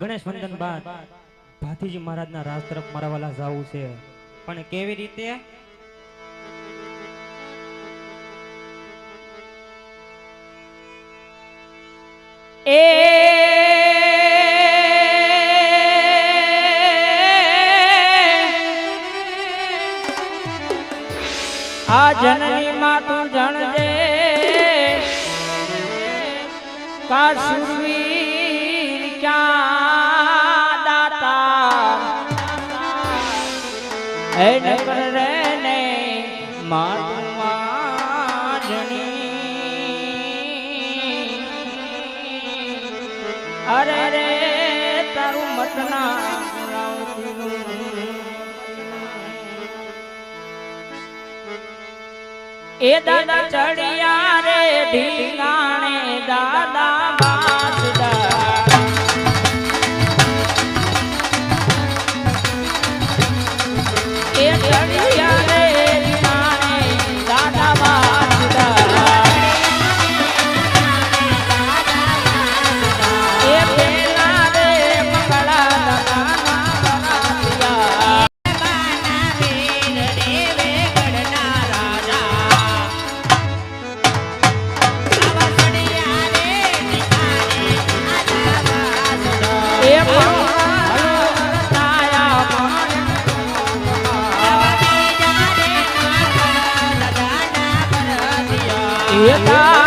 ગણેશ વંદન બાદ ભાતીજી મહારાજના રાજ તરફ મારા જવું છે. પણ કેવી રીતે? આ જનની માં તું જણજે. કા હે નકર રે ને માતું વાજણી. અરે રે, તારું મતના એ દાદા ચડિયા રે, ઢીંગાણે દાદા તા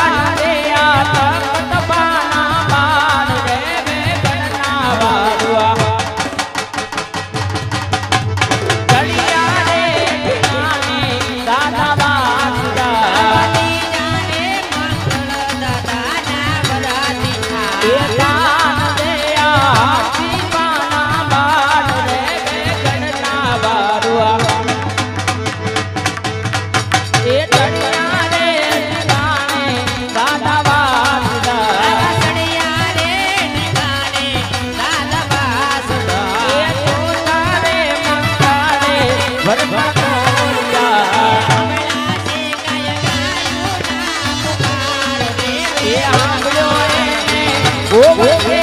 Oh, oh, oh.